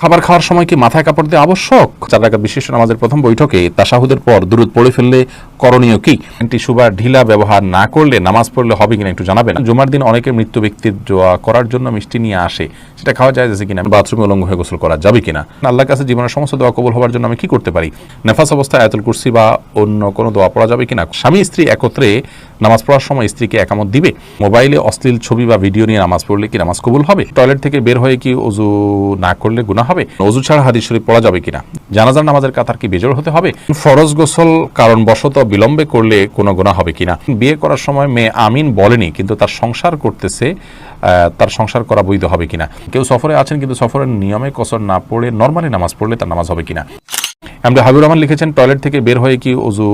খাবার খাওয়ার সময় কি মাথায় কাপড় দেওয়া আবশ্যক? চার রাকাত বিশিষ্ট নামাজের প্রথম বৈঠকে তাশাহুদের পর দূরত পড়ে ফেললে করণীয় কি? টিস্যু বা ঢিলা ব্যবহার না করলে নামাজ পড়লে হবে কিনা একটু জানাবেন। জুমার দিন অনেকে মৃত্যু ব্যক্তির দোয়া করার জন্য মিষ্টি নিয়ে আসে। সেটা খাওয়া যায় যে কিনা? বাথরুমে উলঙ্গ হয়ে গোসল করা যাবে কিনা? আল্লাহর কাছে জীবনের সমস্ত দোয়া কবুল হওয়ার জন্য আমি কি করতে পারি? নেফাস অবস্থায় আয়াতুল কুরসি বা অন্য কোনো দোয়া পড়া যাবে কিনা? স্বামী স্ত্রী একত্রে নামাজ পড়ার সময় স্ত্রীকে একামত দিবে? মোবাইলে অশ্লীল ছবি বা ভিডিও নিয়ে নামাজ পড়লে কি নামাজ কবুল হবে? টয়লেট থেকে বের হয়ে কি অজু না করলে গুনাহ হবে? অজু ছাড়া হাদিস শরীফ পড়া যাবে কিনা? জানাজার নামাজের কাতার কি বেজোর হতে হবে? ফরজ গোসল কারণ বশত বিলম্বে করলে কোনো গুনাহ হবে কিনা? বিয়ে করার সময় মেয়ে আমিন বলেনি, কিন্তু তার সংসার করতেছে তার সংসার করা বৈধ হবে কিনা? কেউ সফরে আছেন, কিন্তু সফরের নিয়মে কসর না পড়ে নর্মালি নামাজ পড়লে তার নামাজ হবে কিনা? আমরা হাবিবুর রহমান লিখেছেন, টয়লেট থেকে বের হয়ে কি উজু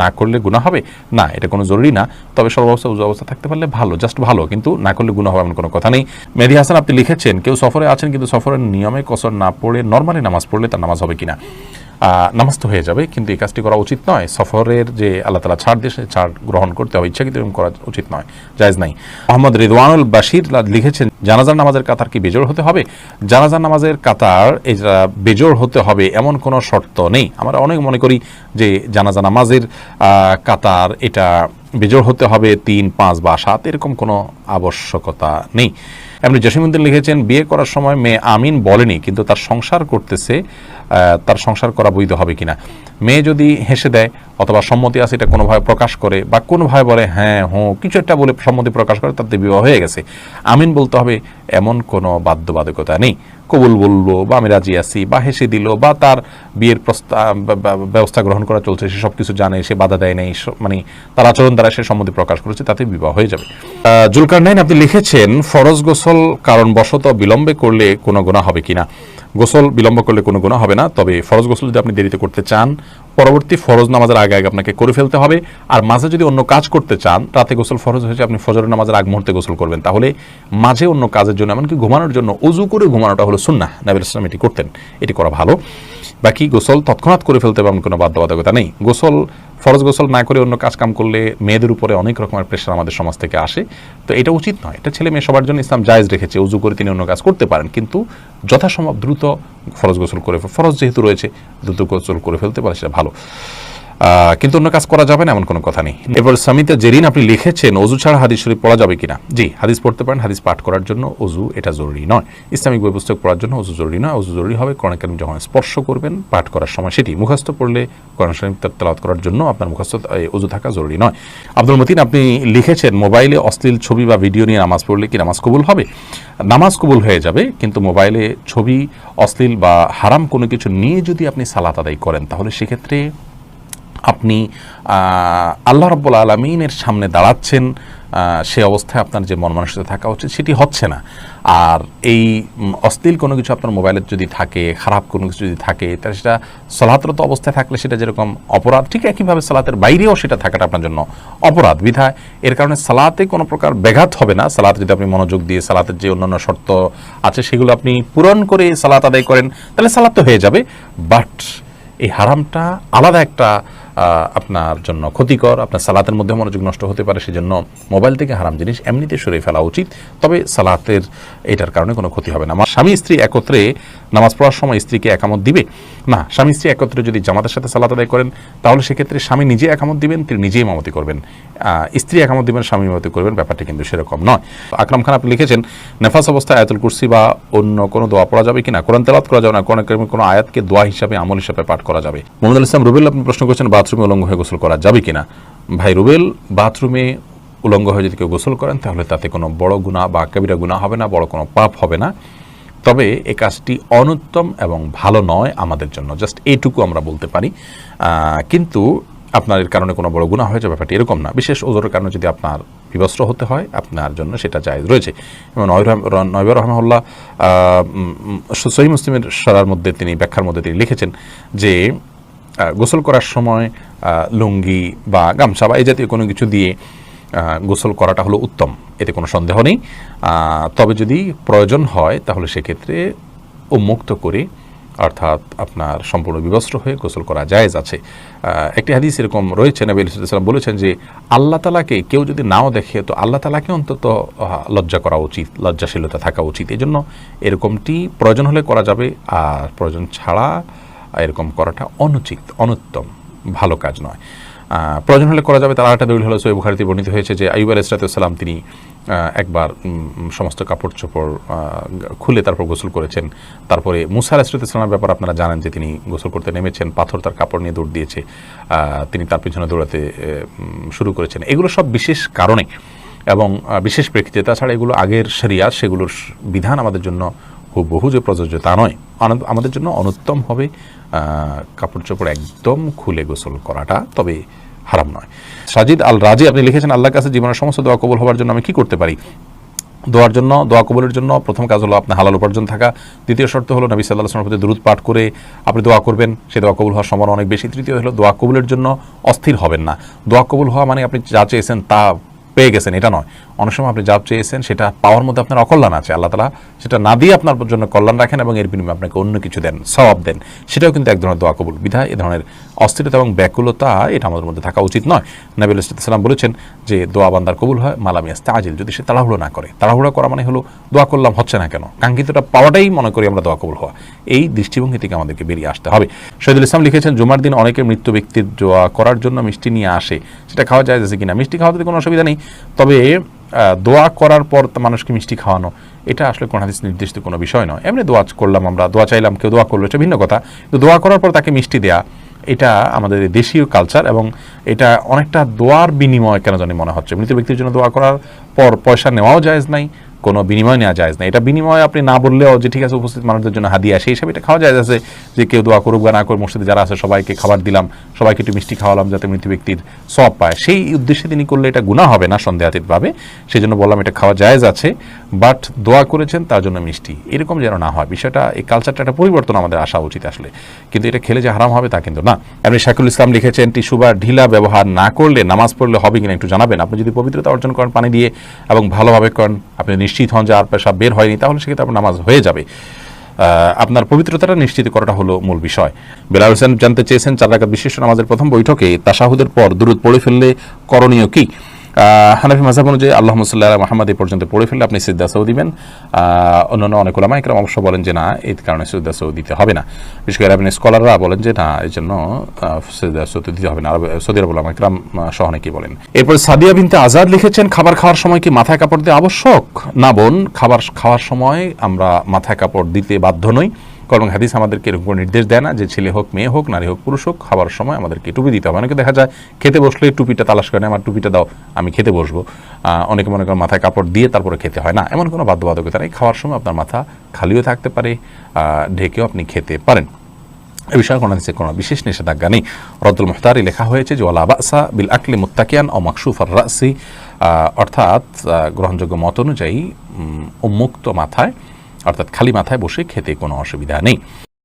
না করলে গুণা হবে? না, এটা কোনো জরুরি না। তবে সর্বাবস্থা উজু অবস্থা থাকতে পারলে ভালো জাস্ট ভালো, কিন্তু না করলে গুণা হবে এমন কোনো কথা নেই। মেহদি হাসান, আপনি লিখেছেন, কেউ সফরে আছেন, কিন্তু সফরের নিয়মে কসর না পড়ে নর্মালি নামাজ পড়লে তার নামাজ হবে কিনা? আহ, নামাজ তো হয়ে যাবে কিন্তু এই কাজটি করা উচিত নয়। সফরের যে আল্লাহ তালা ছাড় দিয়ে ছাড় গ্রহণ করতে হবে। ইচ্ছাকৃত এরকম করা উচিত নয়। জায়েজ নাই। মোহাম্মদ রিদওয়ানুল বাশির লিখেছেন জানাজার নামাজের কাতার কি বেজোর হতে হবে? জানাজার নামাজের কাতার এটা বেজোর হতে হবে এমন কোনো শর্ত নেই। আমরা অনেক মনে করি যে জানাজা নামাজের কাতার এটা বেজোর হতে হবে তিন পাঁচ বা সাত এরকম কোনো আবশ্যকতা নেই। এমনি জসিমুদ্দিন লিখেছেন, বিয়ে করার সময় মেয়ে আমিন বলেনি, কিন্তু তার সংসার করতেছে তার সংসার করা বৈধ হবে কিনা? মেয়ে যদি হেসে দেয় অথবা সম্মতি আছে, এটা কোনোভাবে প্রকাশ করে বা কোনোভাবে বলে হ্যাঁ হো, কিছু একটা বলে সম্মতি প্রকাশ করে, তাতে বিবাহ হয়ে গেছে। আমিন বলতে হবে, এমন কোনো বাধ্যবাধকতা নেই। কবুল বলল, বা আমি রাজি আছি, বা হেসে দিল, বা তার বিয়ের প্রস্তাব ব্যবস্থা গ্রহণ করা চলছে, সে সব কিছু জানে, সে বাধা দেয় নাই মানে তার আচরণ দ্বারা সে সম্মতি প্রকাশ করেছে, তাতে বিবাহ হয়ে যাবে। জুলকার নাইন আপনি লিখেছেন, ফরজ গোসল কারণ বশত বিলম্বে করলে কোনো গুণা হবে কিনা? গোসল বিলম্ব করলে কোনো গুণা হবে না, তবে ফরজ গোসল যদি আপনি দেরিতে করতে চান, পরবর্তী ফরজ নামাজের আগে আগে আপনাকে করে ফেলতে হবে। আর মাঝে যদি অন্য কাজ করতে চান, রাতে গোসল ফরজ হয়েছে, আপনি ফজরের নামাজের আগ মুহূর্তে গোসল করবেন। তাহলে মাঝে অন্য কাজের জন্য, এমনকি ঘুমানোর জন্য উজু করে ঘুমানোটা হলো সুন্না নাবিল ইসলাম এটি করতেন। এটি করা ভালো। বাকি গোসল তৎক্ষণাৎ করে ফেলতে হবে, এমন কোনো বাধ্যবাধকতা নেই। গোসল ফরজ গোসল না করে অন্য কাজ কাম করলে মেয়েদের উপরে অনেক রকমের প্রেশার আমাদের সমাজ থেকে আসে। তো এটা উচিত নয়। এটা ছেলে মেয়ে সবার জন্য ইসলাম জায়জ রেখেছে। উজু করে তিনি অন্য কাজ করতে পারেন। কিন্তু যথাসম্ভব দ্রুত ফরজ গোসল করে ফরজ যেহেতু রয়েছে, দ্রুত গোসল করে ফেলতে পারে সেটা ভালো। কিন্তু অন্য কাজ করা যাবে না, এমন কোনো কথা নেই। এরপর সামিতা জেরিন আপনি লিখেছেন, অজু ছাড়া হাদিস শরীফ পড়া যাবে কিনা? জি, হাদিস পড়তে পারেন, হাদিস পাঠ করার জন্য অজু এটা জরুরি নয়। ইসলামিক বই পুস্তক পড়ার জন্য অজু জরুরি নয়, অজু জরুরি হবে কোরআন কারিম যখন স্পর্শ করবেন, পাঠ করার সময় সেটি। মুখস্থ পড়লে কোরআন শরীফ তেলাওয়াত করার জন্য আপনার মুখস্থ অজু থাকা জরুরি নয়। আব্দুল মতিন, আপনি লিখেছেন, মোবাইলে অশ্লীল ছবি বা ভিডিও নিয়ে নামাজ পড়লে কি নামাজ কবুল হবে? নামাজ কবুল হয়ে যাবে, কিন্তু মোবাইলে ছবি, অশ্লীল বা হারাম কোনো কিছু নিয়ে যদি আপনি সালাত আদায় করেন, তাহলে সেক্ষেত্রে আপনি আল্লাহ রব্বুল আলমিনের সামনে দাঁড়াচ্ছেন সে অবস্থায় আপনার যে মন মানসিকতা থাকা উচিত সেটি হচ্ছে না। আর এই অশ্লীল কোনো কিছু আপনার মোবাইলে যদি থাকে, খারাপ কোনো কিছু যদি থাকে তাহলে সেটা সলাতরত অবস্থায় থাকলে সেটা যেরকম অপরাধ, ঠিক একইভাবে সালাতের বাইরেও সেটা থাকাটা আপনার জন্য অপরাধ, বিধায়। এর কারণে সালাতে কোনো প্রকার ব্যাঘাত হবে না। সালাতে যদি আপনি মনোযোগ দিয়ে সালাতের যে অন্যান্য শর্ত আছে সেগুলো আপনি পূরণ করে সালাত আদায় করেন, তাহলে সালাত তো হয়ে যাবে। বাট এই হারামটা আলাদা একটা আপনার জন্য ক্ষতিকর, আপনার সালাতের মধ্যে মনোযোগ নষ্ট হতে পারে, সেজন্য মোবাইল থেকে হারাম জিনিস এমনিতে সরে ফেলা উচিত। তবে সালাতের এটার কারণে কোনো ক্ষতি হবে না। আমার স্বামী স্ত্রী একত্রে নামাজ পড়ার সময় স্ত্রীকে একামত দিবে? না, স্বামী স্ত্রী একত্রে যদি জামাতের সাথে সালাত আদায় করেন, তাহলে সেক্ষেত্রে স্বামী নিজে একামত দিবেন, তিনি নিজেই মামতি করবেন। স্ত্রী একামত দিবেন, স্বামী মামতি করবেন, ব্যাপারটা কিন্তু সেরকম নয়। আকরাম খান, আপনি লিখেছেন, নেফাস অবস্থায় আয়াতুল কুরসি বা অন্য কোনো দোয়া পড়া যাবে কিনা? কোরআন তেলাওয়াত করা যাবে না? কারিমের কোনো আয়াতকে দোয়া হিসাবে, আমল হিসাবে পাঠ করা যাবে? মোহাম্মদ ইসলাম রুবেল, আপনি প্রশ্ন করেছেন বাথরুমে উলঙ্গ হয়ে গোসল করা যাবে কিনা? ভাই রুবেল, বাথরুমে উলঙ্গ হয়ে যদি কেউ গোসল করেন, তাহলে তাতে কোনো বড় গুণা বা কবিরা গুণা হবে না, বড় কোনো পাপ হবে না। তবে এই কাজটি অনুত্তম এবং ভালো নয় আমাদের জন্য। জাস্ট এইটুকু আমরা বলতে পারি। কিন্তু আপনার এর কারণে কোনো বড় গুণা হয়ে যাবে ব্যাপারটি এরকম না। বিশেষ ওজোরের কারণে যদি আপনার বিবস্ত্র হতে হয়, আপনার জন্য সেটা জায়েজ রয়েছে। এবং নয়বর রহমাল্লাহ সহি মুসলিমের সরার মধ্যে তিনি ব্যাখ্যার মধ্যে তিনি লিখেছেন যে গোসল করার সময় লুঙ্গি বা গামছা বা এই জাতীয় কোনো কিছু দিয়ে গোসল করাটা হলো উত্তম, এতে কোনো সন্দেহ নেই। তবে যদি প্রয়োজন হয়, তাহলে সেক্ষেত্রে উন্মুক্ত করে, অর্থাৎ আপনার সম্পূর্ণ বিবস্ত্র হয়ে গোসল করা জায়েজ আছে। একটি হাদিস এরকম রয়েছে, নবী সাল্লাম বলেছেন যে, আল্লাহ তালাকে কেউ যদি নাও দেখে, তো আল্লাহ তালাকে অন্তত লজ্জা করা উচিত, লজ্জাশীলতা থাকা উচিত। এই জন্য এরকমটি প্রয়োজন হলে করা যাবে, আর প্রয়োজন ছাড়া এরকম করাটা অনুচিত, অনুত্তম। ভালো কাজ নয়। প্রয়োজন হলে করা যাবে, তার আরেকটা দলিল হলো সৈব বুখারীতে বর্ণিত হয়েছে যে আইব আলাইসালাম তিনি একবার সমস্ত কাপড় চোপড় খুলে তারপর গোসল করেছেন। তারপরে মুসা আলাইসালামের ব্যাপার আপনারা জানেন যে তিনি গোসল করতে নেমেছেন, পাথর তার কাপড় নিয়ে দৌড় দিয়েছে তিনি তার পিছনে দৌড়াতে শুরু করেছেন। এগুলো সব বিশেষ কারণে এবং বিশেষ প্রেক্ষিতে, তাছাড়া এগুলো আগের সেরিয়া সেগুলোর বিধান আমাদের জন্য খুব বহু যে প্রযোজ্য তা নয়। আমাদের জন্য অনুত্তম হবে। কাপড় চোপড় একদম খুলে গোসল করাটা তবে হারাম নয়। সাজিদ আল রাজি আপনি লিখেছেন, আল্লাহর কাছে জীবনের সমস্ত দোয়া কবুল হওয়ার জন্য আমি কি করতে পারি? দোয়ার জন্য, দোয়া কবুলের জন্য প্রথম কাজ হলো আপনার হালাল উপার্জন থাকা। দ্বিতীয় শর্ত হলো নবী সাল্লাহ আসলামের প্রতি দূরত পাঠ করে আপনি দোয়া করবেন। সে দোয়া কবুল হওয়ার সম্ভাবনা অনেক বেশি। তৃতীয় হলো দোয়া কবুলের জন্য অস্থির হবেন না। দোয়া কবুল হওয়া মানে আপনি যা চেয়েছেন তা পেয়ে গেছেন, এটা নয়। অনেক সময় আপনি যা চেয়েছেন সেটা পাওয়ার মধ্যে আপনার অকল্যাণ আছে, আল্লাহ তালা সেটা না দিয়ে আপনার জন্য কল্যাণ রাখেন এবং এর বিনিময়ে আপনাকে অন্য কিছু দেন সবাব দেন। সেটাও কিন্তু এক ধরনের দোয়া কবুল। বিধায় এ ধরনের অস্থিরতা এবং ব্যাকুলতা, এটা আমাদের মধ্যে থাকা উচিত নয়। নবীল ইসলাম বলেছেন যে, দোয়া বান্দার কবুল হয় মালামিয়াস তাজিল যদি সে তাড়াহুড়ো না করে, তাড়াহুড়ো করা মানে হলো দোয়া করলাম, হচ্ছে না কেন? কাঙ্ক্ষিতটা পাওয়াটাই মনে করি আমরা দোয়া কবুল হওয়া। এই দৃষ্টিভঙ্গি থেকে আমাদেরকে বেরিয়ে আসতে হবে। শহীদুল ইসলাম লিখেছেন, জুমার দিন অনেকে মৃত্যু ব্যক্তির দোয়া করার জন্য মিষ্টি নিয়ে আসে। সেটা খাওয়া যায় যাচ্ছে কিনা? মিষ্টি খাওয়াতে কোনো অসুবিধা নেই। তবে দোয়া করার পর মানুষকে মিষ্টি খাওয়ানো, এটা আসলে কোন হাদিস নির্দিষ্ট কোনো বিষয় নয়। এমনি দোয়া করলাম আমরা, দোয়া চাইলাম, কেউ দোয়া করল, এটা ভিন্ন কথা। কিন্তু দোয়া করার পর তাকে মিষ্টি দেয়া, এটা আমাদের দেশীয় কালচার এবং এটা অনেকটা দোয়ার বিনিময় কেন জানি মনে হচ্ছে। মৃত ব্যক্তির জন্য দোয়া করার পর পয়সা নেওয়াও জায়েজ নাই কোনো বিনিময় নেওয়া যায় না এটা বিনিময় আপনি না বললেও যে ঠিক আছে, উপস্থিত মানুষদের জন্য হাদিয়া সেই হিসাবে এটা খাওয়া যায় আছে যে কেউ দোয়া করুক বা না করুক, মসজিদে যারা আছে সবাইকে খাবার দিলাম, সবাইকে একটু মিষ্টি খাওয়ালাম যাতে মৃত্যু ব্যক্তির সব পায়। সেই উদ্দেশ্যে তিনি করলে এটা গুণা হবে না সন্দেহাতীতভাবে। সেই জন্য বললাম এটা খাওয়া জায়েজ আছে বাট দোয়া করেছেন তার জন্য মিষ্টি। এরকম যেন না হয়। বিষয়টা, এই কালচারটা একটা পরিবর্তন আমাদের আসা উচিত আসলে। কিন্তু এটা খেলে যে হারাম হবে তা কিন্তু না। আপনি শাকুল ইসলাম লিখেছেন, টিস্যু বা ঢিলা ব্যবহার না করলে নামাজ পড়লে হবে কিনা একটু জানাবেন। আপনি যদি পবিত্রতা অর্জন করেন, পানি দিয়ে এবং ভালোভাবে করেন, আপনি নিশ্চিত হন যে আর পেশাব বের হয়নি, তাহলে সেক্ষেত্রে আপনার নামাজ হয়ে যাবে। আপনার পবিত্রতাটা নিশ্চিত করাটা হলো মূল বিষয়। বেলাল হোসেন জানতে চেয়েছেন, চার রাকাত বিশিষ্ট নামাজের প্রথম বৈঠকে তাশাহুদের পর দূরত পড়ে ফেললে করণীয় কি? হানাফি মাঝাব অনুযায়ী আল্লাহ মুসাল্লাহ মাহমদ এই পর্যন্ত পড়ে ফেললে আপনি সিদ্ধা সৌ দিবেন। অন্যান্য অনেক ওলামা একরাম অবশ্য বলেন যে না এই কারণে সিদ্ধা সৌ দিতে হবে না। বিশেষ করে আপনি স্কলাররা বলেন যে না এই জন্য সিদ্ধা সৌ দিতে হবে না। সৌদি আরব ওলামা একরাম সহ অনেকেই বলেন। এরপর সাদিয়া বিনতে আজাদ লিখেছেন, খাবার খাওয়ার সময় কি মাথায় কাপড় দেওয়া আবশ্যক? না বোন, খাবার খাওয়ার সময় আমরা মাথায় কাপড় দিতে বাধ্য নই। কারণ হাদিস আমাদেরকে এরকম কোনো নির্দেশ দেয় না যে ছেলে হোক, মেয়ে হোক, নারী হোক, পুরুষ হোক, খাবার সময় আমাদেরকে টুপি দিতে হবে। অনেকে দেখা যায় খেতে বসলে টুপিটা তালাশ করে আমার টুপিটা দাও, আমি খেতে বসবো। অনেকে মনে করেন মাথায় কাপড় দিয়ে তারপরে খেতে হয়। না, এমন কোনো বাধ্যবাধকতা নেই। খাওয়ার সময় আপনার মাথা খালিও থাকতে পারে ঢেকেও আপনি খেতে পারেন। এ বিষয়ে কোনো হাদিসে কোনো বিশেষ নিষেধাজ্ঞা নেই। রদ্দুল মুখতারি লেখা হয়েছে যে, ওয়ালা বাসা বিল আকলি মুত্তাকিয়ান ও মাকসুফ আর রাসি অর্থাৎ গ্রহণযোগ্য মত অনুযায়ী উন্মুক্ত মাথায় অর্থাৎ খালি মাথায় বসে খেতে কোনো অসুবিধা নেই।